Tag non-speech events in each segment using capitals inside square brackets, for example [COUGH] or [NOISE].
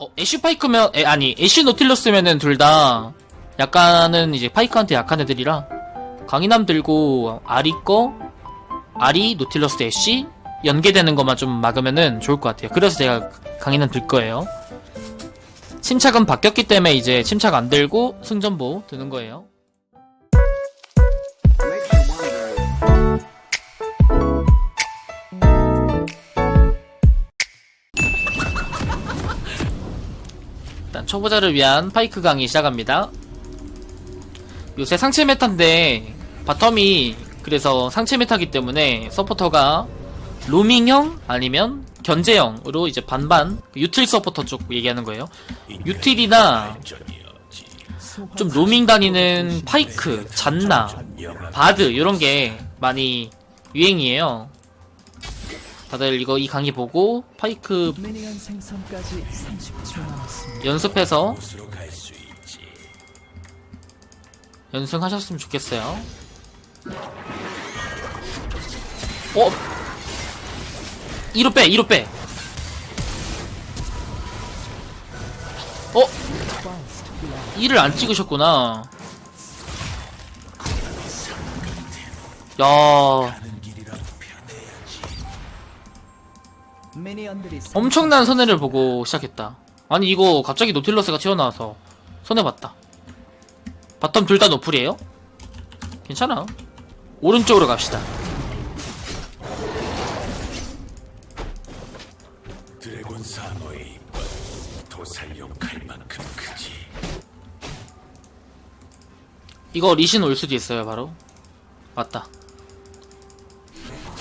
어, 애쉬 파이크면, 에, 아니, 애쉬 노틸러스면은 둘 다 약간은 이제 파이크한테 약한 애들이라 강인함 들고 아리 거, 아리, 노틸러스, 애쉬 연계되는 것만 좀 막으면은 좋을 것 같아요. 그래서 제가 강인함 들 거예요. 침착은 바뀌었기 때문에 이제 침착 안 들고 승전보 드는 거예요. 일단 초보자를 위한 파이크 강의 시작합니다. 요새 상체 메타인데 바텀이 그래서 상체 메타기 때문에 서포터가 로밍형 아니면 견제형으로 이제 반반 유틸 서포터 쪽 얘기하는 거예요. 유틸이나 좀 로밍 다니는 파이크, 잔나, 바드 이런 게 많이 유행이에요. 다들 이거 이 강의 보고 파이크 미니언 생성까지 30초 남았습니다. 연습해서 연승하셨으면 좋겠어요. 어? 2로 빼, 2로 빼. 어? 2를 안 찍으셨구나. 야, 엄청난 손해를 보고 시작했다. 아니 이거 갑자기 노틸러스가 튀어나와서 손해봤다. 바텀 둘 다 노플이에요? 괜찮아. 오른쪽으로 갑시다. 드래곤 사노의 이빨 도살용 칼만큼 크지 이거 리신 올 수도 있어요 바로. 맞다.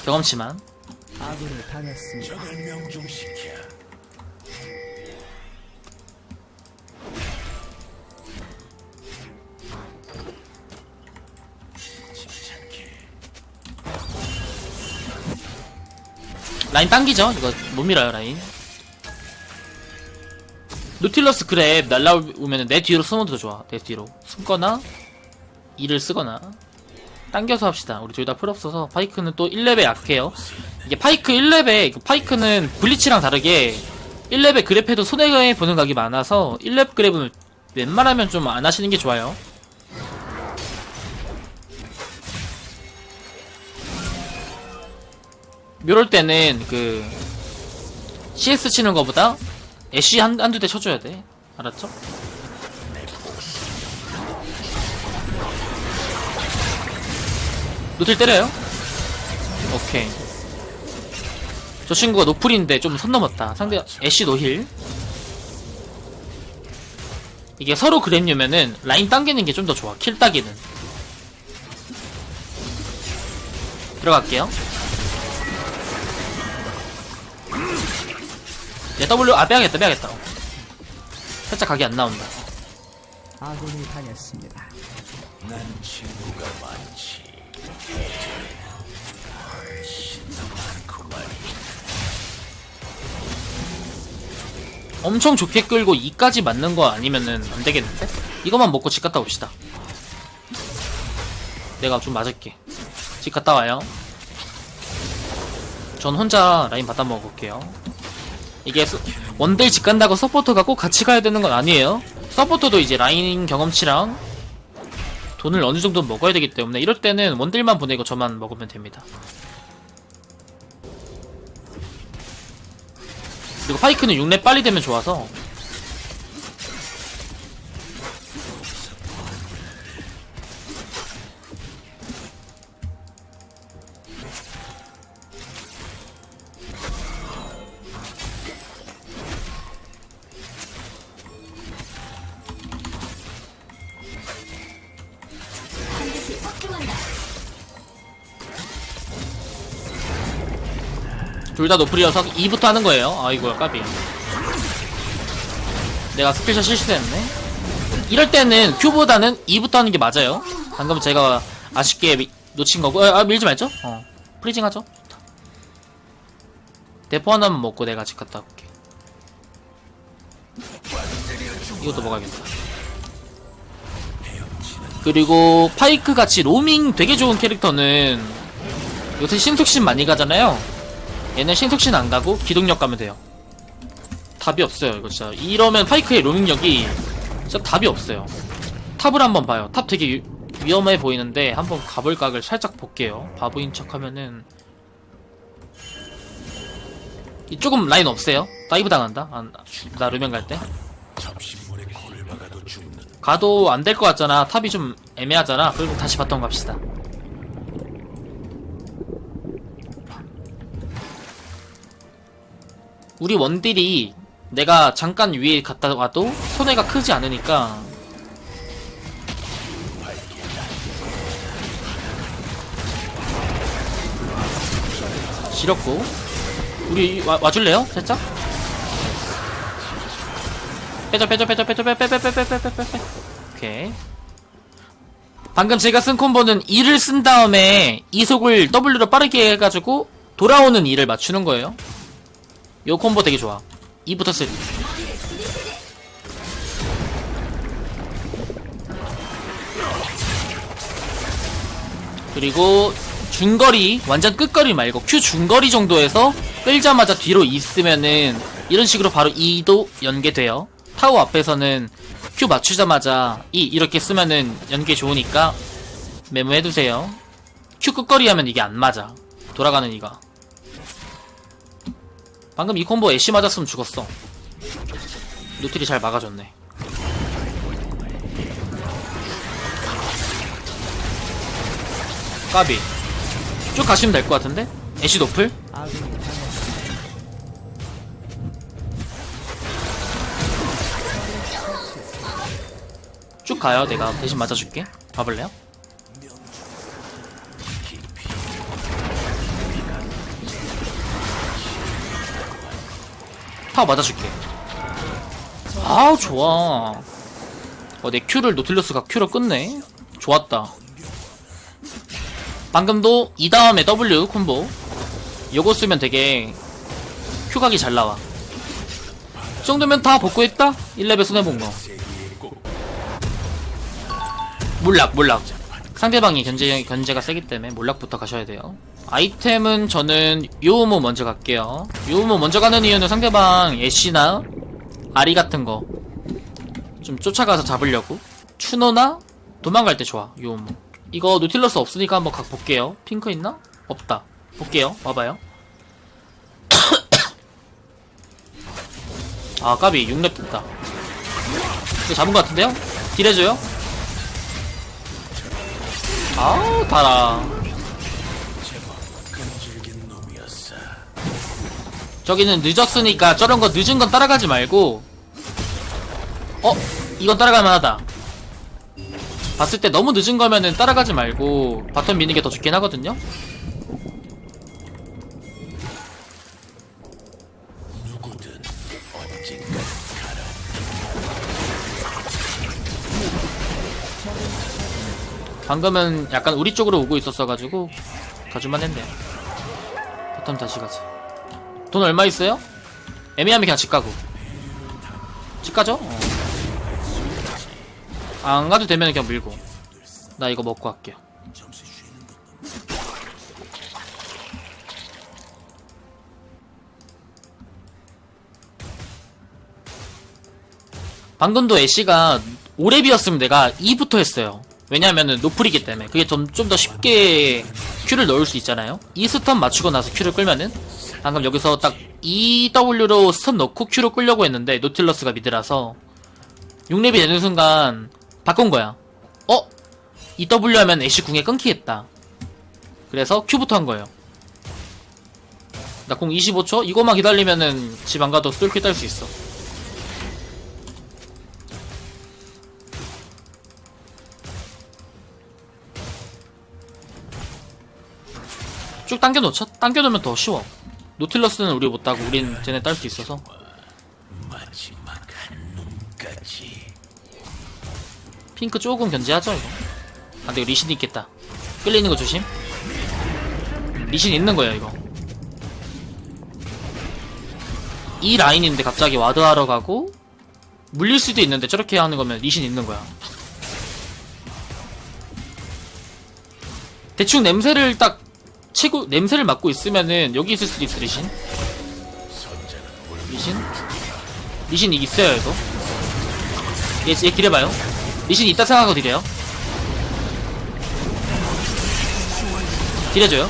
경험치만. 아군이 당했습니다. 적을 명중시켜 침착해 라인 당기죠? 이거 못 밀어요 라인. 노틸러스 그랩 날라오면 내 뒤로 숨어도 좋아. 내 뒤로 숨거나 이를 쓰거나 당겨서 합시다. 우리 둘 다 풀 없어서 파이크는 또 1렙에 약해요. 이게 파이크 1렙에 그 파이크는 블리치랑 다르게 1렙에 그랩해도 손해가 보는 각이 많아서 1렙 그랩은 웬만하면 좀 안 하시는 게 좋아요. 이럴 때는 그 CS 치는 거보다 애쉬 한, 한두 대 쳐줘야 돼. 알았죠? 노틸 때려요? 오케이. 저 친구가 노플인데 좀 선 넘었다. 상대 애쉬 노힐. 이게 서로 그랩류면은 라인 당기는 게 좀 더 좋아. 킬 따기는. 들어갈게요. 얘 W 아 빼야겠다 빼야겠다 살짝 각이 안 나온다 아군이 당했습니다. 난 친구가 많지 엄청 좋게 끌고 2까지 맞는 거 아니면은 안 되겠는데? 이것만 먹고 집 갔다 옵시다. 내가 좀 맞을게. 집 갔다 와요. 전 혼자 라인 받아 먹을게요. 이게 서- 원딜 집 간다고 서포터가 꼭 같이 가야 되는 건 아니에요. 서포터도 이제 라인 경험치랑 돈을 어느 정도 먹어야 되기 때문에 이럴 때는 원딜만 보내고 저만 먹으면 됩니다. 그리고 파이크는 6렙 빨리 되면 좋아서 둘 다 노플이어서 2부터 하는 거예요. 아이고야 까비. 내가 스킬샷 실수했네. 이럴 때는 Q보다는 2부터 하는 게 맞아요. 방금 제가 아쉽게 미- 놓친 거고. 아, 밀지 말죠? 어. 프리징 하죠. 대포 하나만 먹고 내가 집 갔다 올게. 이것도 먹어야겠다. 그리고 파이크 같이 로밍 되게 좋은 캐릭터는 요새 신속신 많이 가잖아요. 얘는 신속신 안 가고 기동력 가면 돼요. 답이 없어요 이거 진짜. 이러면 파이크의 로밍력이 진짜 답이 없어요. 탑을 한번 봐요. 탑 되게 위- 위험해 보이는데 한번 가볼 각을 살짝 볼게요. 바보인 척 하면은 이 조금 라인 없어요? 다이브 당한다? 안, 나 루면 갈때? 가도 안 될 것 같잖아. 탑이 좀 애매하잖아. 그리고 다시 바텀 갑시다 우리 원딜이 내가 잠깐 위에 갔다 와도 손해가 크지 않으니까. 지렸고. 우리 와, 와줄래요? 살짝? 빼줘 빼줘 빼줘 빼줘 빼빼빼빼빼빼빼 오케이. 방금 제가 쓴 콤보는 이를쓴 다음에 이속을 W로 빠르게 해가지고 돌아오는 이를 맞추는 거예요. 요 콤보 되게 좋아. 2부터 3 그리고 중거리 완전 끝거리 말고 Q 중거리 정도에서 끌자마자 뒤로 있으면은 이런 식으로 바로 E도 연계돼요. 타워 앞에서는 Q 맞추자마자 E 이렇게 쓰면은 연계 좋으니까 메모해두세요. Q 끝거리 하면 이게 안 맞아. 돌아가는 이가 방금 이 콤보 애쉬 맞았으면 죽었어 노틸이 잘 막아줬네 까비 쭉 가시면 될 것 같은데? 애쉬 노플? 쭉 가요 내가 대신 맞아줄게 봐볼래요? 타워 맞아줄게. 아우 좋아. 어, 내 Q를 노틸러스가 Q로 끊네. 좋았다. 방금도 이 다음에 W 콤보. 요거 쓰면 되게 Q각이 잘 나와. 이 정도면 다 복구했다? 1레벨 손해본거. 몰락 몰락. 상대방이 견제, 견제가 세기 때문에 몰락부터 가셔야 돼요 아이템은 저는 요우모 먼저 갈게요. 요우모 먼저 가는 이유는 상대방 애쉬나 아리 같은 거 좀 쫓아가서 잡으려고. 추노나 도망갈 때 좋아 요우모. 이거 노틸러스 없으니까 한번 각 볼게요. 핑크 있나? 없다. 볼게요. 와봐요. [COUGHS] 아 까비. 6렙 됐다. 이거 잡은 것 같은데요? 딜해줘요? 아우 달아 저기는 늦었으니까 저런 거 늦은 건 따라가지 말고. 어? 이건 따라갈만 하다. 봤을 때 너무 늦은 거면은 따라가지 말고 바텀 미는 게 더 좋긴 하거든요? 방금은 약간 우리 쪽으로 오고 있었어가지고 가줄만 했네요 바텀 다시 가자 돈 얼마 있어요? 애매하면 그냥 집 가고 집 가죠? 어. 안 가도 되면 그냥 밀고 나 이거 먹고 갈게요 방금도 애쉬가 오랩이었으면 내가 2부터 했어요. 왜냐면은 노플이기 때문에. 그게 좀, 좀 더 쉽게 Q를 넣을 수 있잖아요. 이 스턴 맞추고 나서 Q를 끌면은. 방금 여기서 딱 EW로 스턴 넣고 Q로 끌려고 했는데, 노틸러스가 미드라서. 6렙이 되는 순간, 바꾼 거야. 어? EW 하면 애쉬 궁에 끊기겠다. 그래서 Q부터 한 거예요. 나 공 25초? 이거만 기다리면은 집 안 가도 쏠킬 딸 수 있어. 쭉 당겨놓자. 당겨놓으면 더 쉬워. 노틸러스는 우리 못 따고 우린 쟤네 딸 수 있어서. 마지막 한 놈까지. 핑크 조금 견제하죠 이거. 아 근데 이거 리신 있겠다. 끌리는 거 조심. 리신 있는 거야 이거. 이 라인인데 갑자기 와드하러 가고 물릴 수도 있는데 저렇게 하는 거면 리신 있는 거야. 대충 냄새를 딱 치고 냄새를 맡고 있으면은 여기 있을 수도 있어 리신. 리신. 리신 있어요 이거. 얘, 얘 길해봐요. 리신 있다 생각하고 딜해요. 딜해줘요.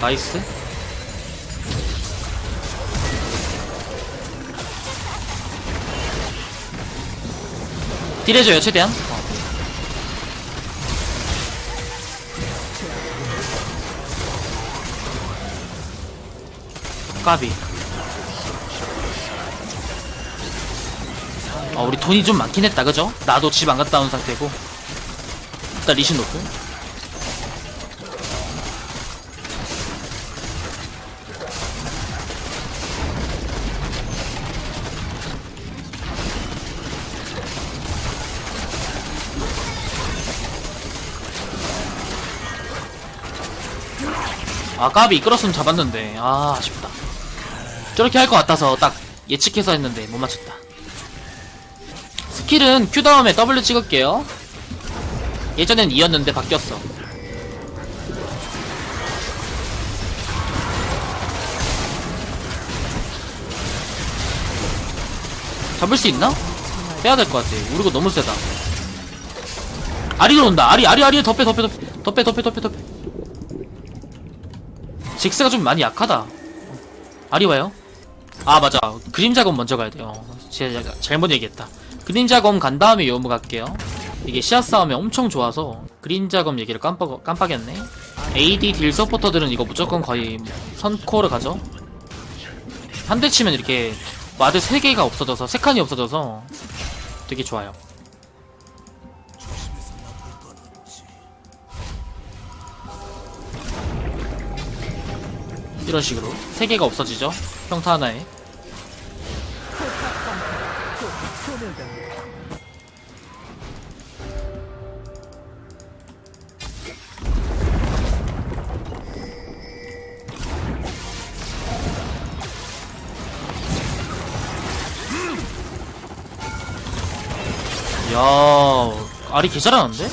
나이스. 딜해줘요 최대한 까비. 아 우리 돈이 좀 많긴 했다 그죠? 나도 집 안 갔다 온 상태고. 일단 리신 놓고. 아 까비 끌었으면 잡았는데. 아 아쉽다 저렇게 할 것 같아서 딱 예측해서 했는데 못 맞췄다. 스킬은 Q 다음에 W 찍을게요. 예전엔 2였는데 바뀌었어. 잡을 수 있나? 빼야 될 것 같아. 우리가 너무 세다. 아리로 온다. 아리 아리 아리. 더빼 더 빼 더 빼 더 빼 더 빼 더 빼 직스가 좀 많이 약하다. 아리 와요? 아 맞아. 그림자검 먼저 가야 돼요. 제가 잘못 얘기했다. 그림자검 간 다음에 요무 갈게요. 이게 시야 싸움이 엄청 좋아서 그림자검 얘기를 깜빡, 깜빡했네. AD 딜 서포터들은 이거 무조건 거의 선코어를 가죠? 한 대 치면 이렇게 와드 3개가 없어져서 3칸이 없어져서 되게 좋아요. 이런 식으로 3개가 없어지죠? 평타 하나에 야 알이 개 잘하는데?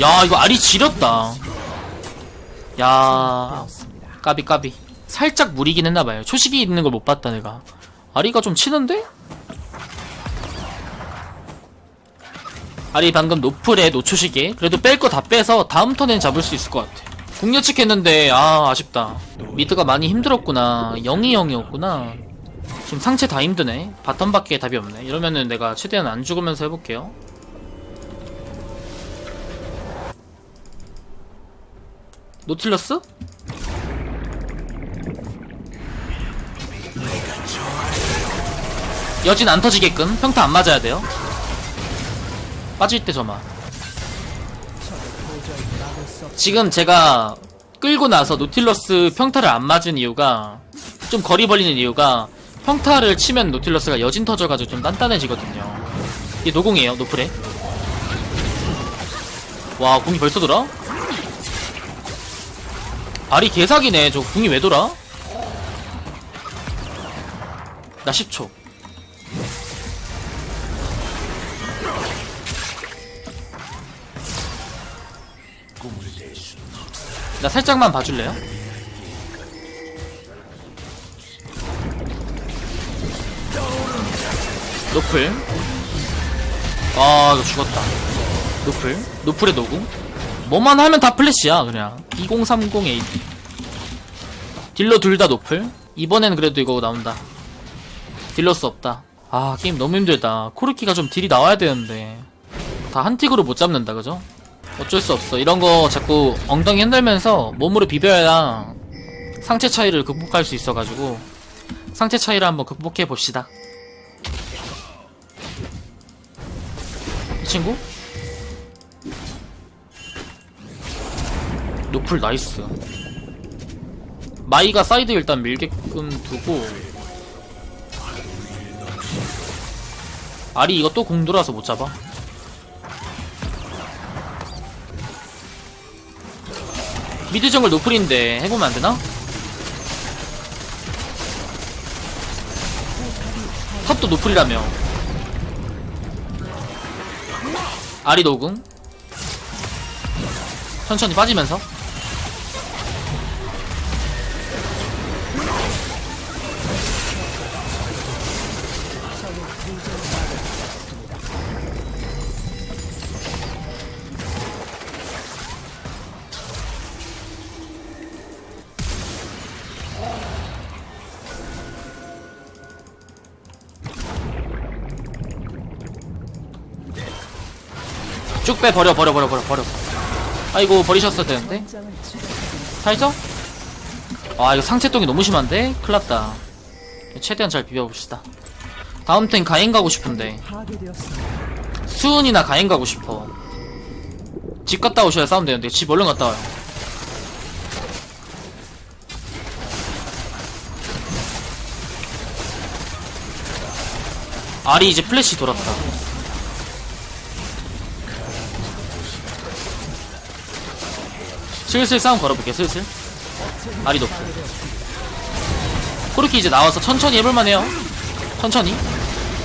야 이거 알이 지렸다. 야 까비 까비. 살짝 무리긴 했나봐요. 초식이 있는 걸 못 봤다 내가. 아리가 좀 치는데? 아리 방금 노플에 노초식에 그래도 뺄 거 다 빼서 다음 턴엔 잡을 수 있을 것 같아. 궁여측 했는데 아 아쉽다. 미드가 많이 힘들었구나. 0이 0이었구나 지금 상체 다 힘드네. 바텀밖에 답이 없네. 이러면은 내가 최대한 안 죽으면서 해볼게요. 노틸러스? 여진 안 터지게끔 평타 안 맞아야 돼요. 빠질 때 저만 지금 제가 끌고 나서 노틸러스 평타를 안 맞은 이유가 좀 거리 벌리는 이유가 평타를 치면 노틸러스가 여진 터져가지고 좀 단단해지거든요 이게 노공이에요 노플에 와 궁이 벌써 돌아? 알이 개사기네 저 궁이 왜 돌아? 나 10초 나 살짝만 봐줄래요? 노플. 아 이거 죽었다. 노플? 노플의 노궁? 뭐만 하면 다 플래시야 그냥. 2030 AD 딜러 둘 다 노플? 이번엔 그래도 이거 나온다. 딜러스 없다. 아 게임 너무 힘들다. 코르키가 좀 딜이 나와야 되는데. 다 한 틱으로 못 잡는다 그죠? 어쩔 수 없어. 이런 거 자꾸 엉덩이 흔들면서 몸으로 비벼야 상체 차이를 극복할 수 있어가지고 상체 차이를 한번 극복해 봅시다 친구? 노플 나이스 마이가 사이드 일단 밀게끔 두고 알이 이거 또 공 돌아서 못 잡아 미드 정글 노플인데 해보면 안 되나? 탑도 노플이라며 아리 노궁. 천천히 빠지면서 빼 버려 버려 버려 버려 버려 아이고 버리셨어야 되는데. 살죠? 아 이거 상체동이 너무 심한데? 큰일났다 최대한 잘 비벼봅시다 다음 땐 가행 가고 싶은데. 수은이나 가행 가고 싶어 집 갔다 오셔야 싸움 되는데 집 얼른 갔다 와요 알이 이제 플래시 돌았다 슬슬 싸움 걸어볼게 슬슬. 알이 높고. 코르키 이제 나와서 천천히 해볼만 해요. 천천히.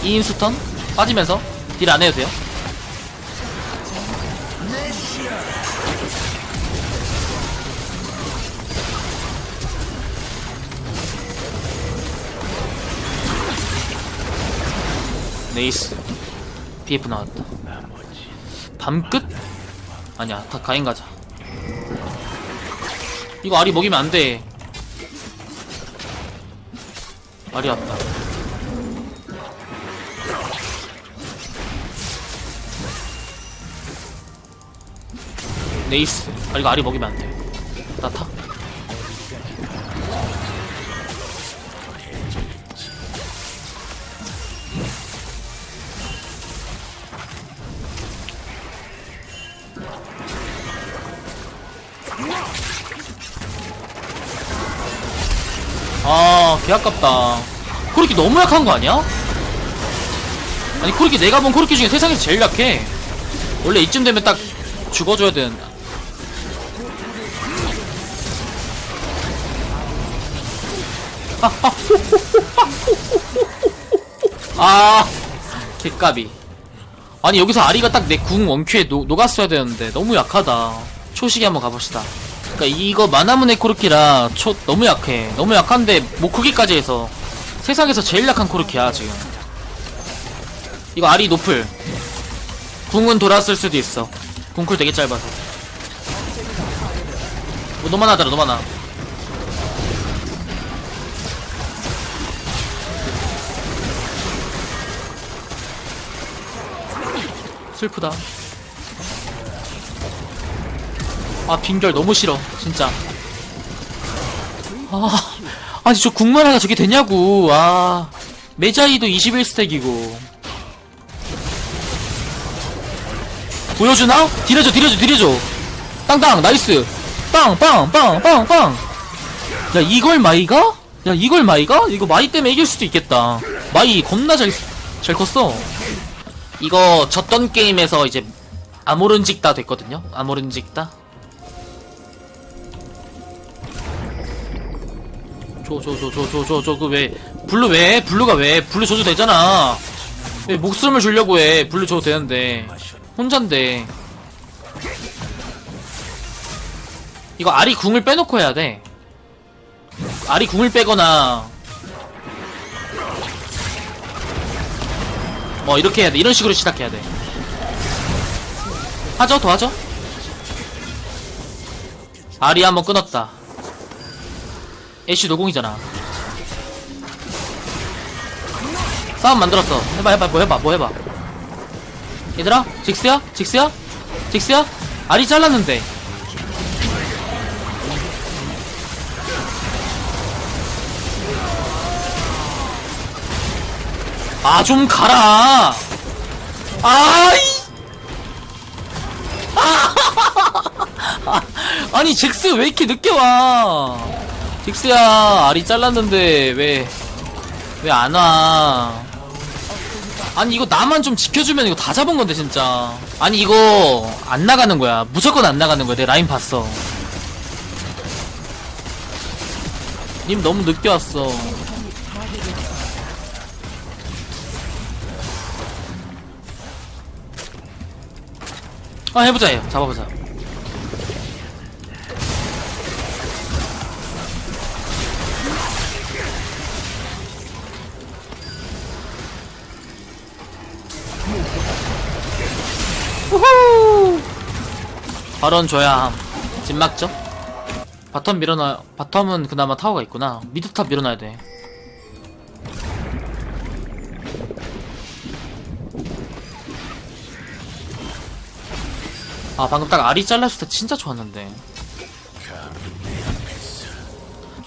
2인 스턴 빠지면서 딜 안 해도 돼요. 네이스. BF 나왔다. 밤끝? 아니야 다 가인 가자 이거 알이 먹이면 안 돼. 알이 왔다. 네이스. 아 이거 알이 먹이면 안 돼. 나 타 개 아깝다. 코르키 너무 약한 거 아니야? 아니, 코르키 내가 본 코르키 중에 세상에서 제일 약해. 원래 이쯤 되면 딱 죽어줘야 되는데. [LAUGHS] 아, 개까비. 아니, 여기서 아리가 딱 내 궁 원큐에 녹, 녹았어야 되는데, 너무 약하다. 초식이 한번 가봅시다. 그니까 이거 마나문의 코르키라 초 너무 약해. 너무 약한데 못 크기까지 해서 세상에서 제일 약한 코르키야 지금. 이거 알이 노플. 궁은 돌았을 수도 있어. 궁쿨 되게 짧아서. 뭐 너만 하더라 너만 하. 슬프다. 아 빙결 너무 싫어 진짜. 아 아니 저 국만 하나 저게 되냐고. 아 메자이도 21스택이고. 보여주나? 딜해줘 딜해줘 딜해줘. 땅땅 나이스. 빵빵빵빵빵. 야 이걸 마이가? 야 이걸 마이가? 이거 마이 때문에 이길 수도 있겠다. 마이 겁나 잘, 잘 컸어. 이거 졌던 게임에서 이제 아모른 직다 됐거든요? 아모른 직다 저저저저저저저그왜 블루 왜? 블루가 왜? 블루 줘도 되잖아. 왜 목숨을 주려고 해? 블루 줘도 되는데. 혼잔데. 이거 아리 궁을 빼놓고 해야 돼. 아리 궁을 빼거나. 뭐 이렇게 해야 돼. 이런 식으로 시작해야 돼. 하죠? 더 하죠? 아리 한번 끊었다 애쉬 노공이잖아. 싸움 만들었어. 해봐 해봐 뭐 해봐 뭐 해봐. 얘들아 직스야? 직스야? 직스야? 알이 잘랐는데. 아 좀 가라. 아이! 아, [LAUGHS] 아니 잭스 왜 이렇게 늦게 와 잭스야 알이 잘랐는데 왜 왜 안 와? 아니 이거 나만 좀 지켜주면 이거 다 잡은 건데 진짜. 아니 이거 안 나가는 거야. 무조건 안 나가는 거야. 내 라인 봤어. 님 너무 늦게 왔어. 아 해보자 해. 잡아보자. 발언 줘야 함. 집 막죠? 바텀 밀어놔, 바텀은 그나마 타워가 있구나. 미드탑 밀어놔야 돼. 아 방금 딱 알이 잘랐을 때 진짜 좋았는데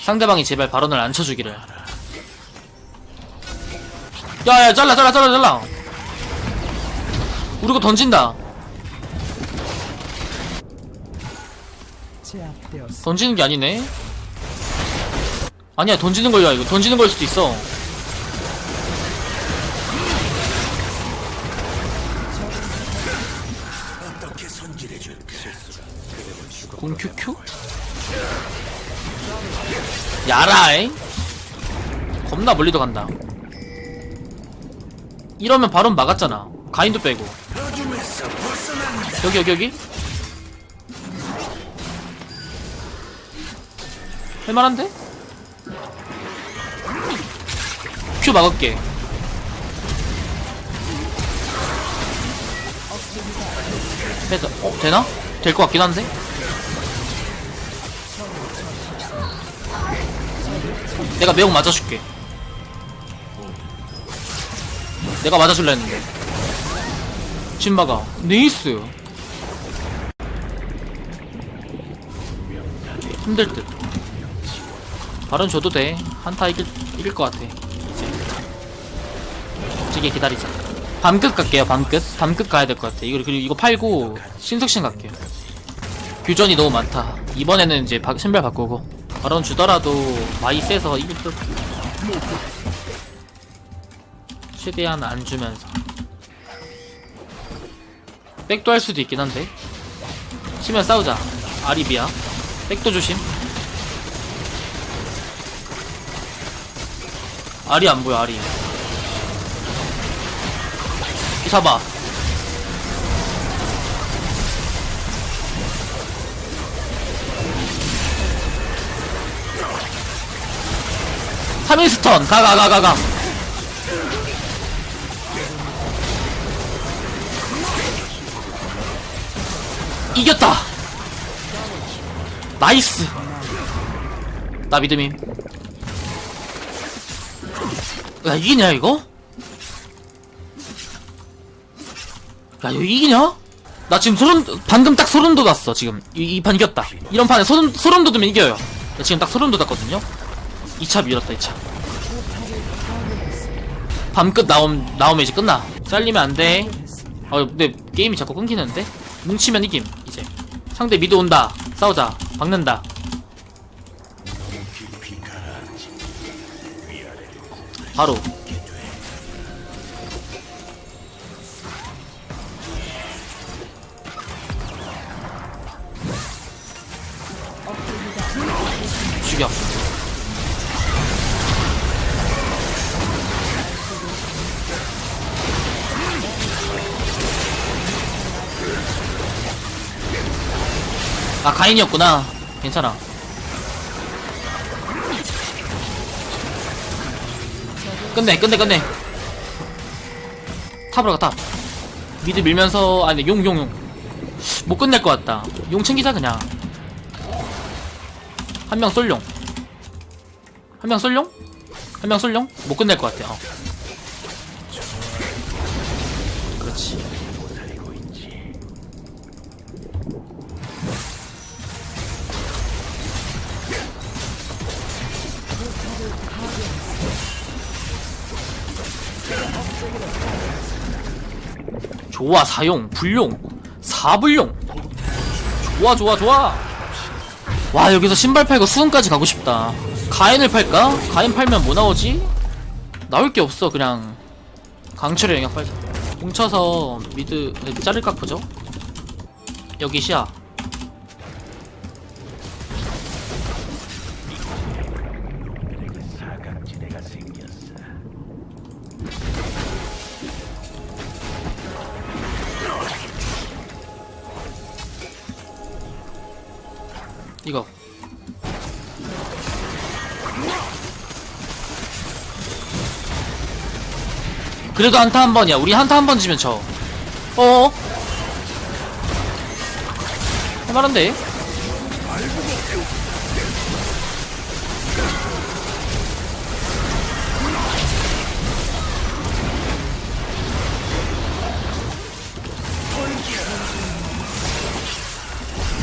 상대방이 제발 발언을 안 쳐주기를 야야 잘라 잘라 잘라 잘라 우리 거 던진다 제압 되었습니다. 던지는 게 아니네 아니야 던지는 걸야 이거 던지는 걸 수도 있어? 공큐큐? 야라이 겁나 멀리도 간다 이러면 바로 막았잖아 가인도 빼고. 여기 여기 여기 할만한데? 큐 막을게. 해도 어 되나? 될 것 같긴 한데? 내가 매혹 맞아줄게. 내가 맞아줄라 했는데. 신바가 네이스. 힘들 듯 발은 줘도 돼. 한타 이길, 이길 것 같아. 이제 솔직히 기다리자. 밤끝 갈게요 밤끝. 밤끝 가야 될 것 같아. 이거 그리고 이거 팔고 신속신 갈게요. 규전이 너무 많다. 이번에는 이제 바, 신발 바꾸고. 발언 주더라도 많이 세서 이길 듯. 최대한 안 주면서. 백도 할 수도 있긴 한데. 치면 싸우자. 아리비야 백도 조심 아리 안 보여 아리 잡아. 타민스턴. 가 가 가 가가. 이겼다. 나이스. 나 믿음임 야 이기냐 이거? 야 이거 이기냐? 나 지금 소름 방금 딱 소름 돋았어 지금. 이 판 이겼다. 이런 판에 소름 소름 돋으면 이겨요. 나 지금 딱 소름 돋았거든요. 2차 밀었다 2차. 밤 끝 나옴 나오면 이제 끝나. 잘리면 안돼. 아 근데 게임이 자꾸 끊기는데? 뭉치면 이김 이제. 상대 미드 온다. 싸우자. 박는다 바로. 죽여. 아 가인이었구나. 괜찮아 끝내 끝내 끝내. 탑으로 가탑. 미드 밀면서 아니 용용 용. 못 끝낼 것 같다. 용 챙기자 그냥. 한 명 쏠룡 한명 쏠룡 한명 쏠룡 못 끝낼 것 같아 어. 그렇지 좋아 사용 불용 사불용. 좋아 좋아 좋아. 와 여기서 신발 팔고 수은까지 가고 싶다. 가인을 팔까? 가인 팔면 뭐 나오지? 나올 게 없어 그냥. 강철의 영역 팔자. 뭉쳐서 미드 네, 자를까 보죠. 여기 시야 이거 그래도 한타 한 번이야 우리 한타 한 번 지면 져 어어? 할만한데?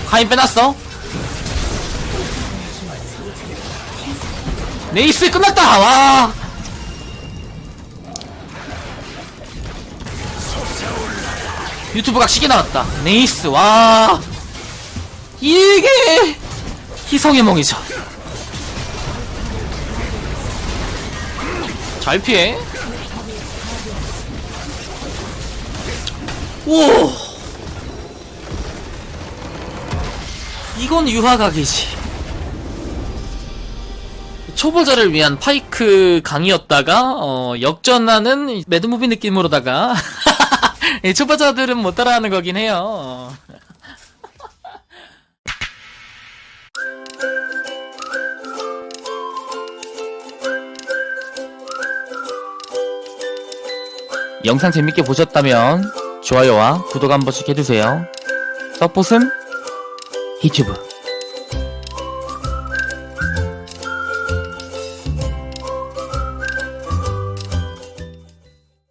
카인 빼놨어 네이스 끝났다. 와. 유튜브가 시계 나왔다. 네이스 와. 이게 희성의 몽이죠. 잘 피해. 오. 이건 유화각이지 초보자를 위한 파이크 강의였다가 어, 역전하는 매드무비 느낌으로다가 [LAUGHS] 예, 초보자들은 못 따라하는 거긴 해요. [LAUGHS] 영상 재밌게 보셨다면 좋아요와 구독 한 번씩 해주세요. 서폿은 유튜브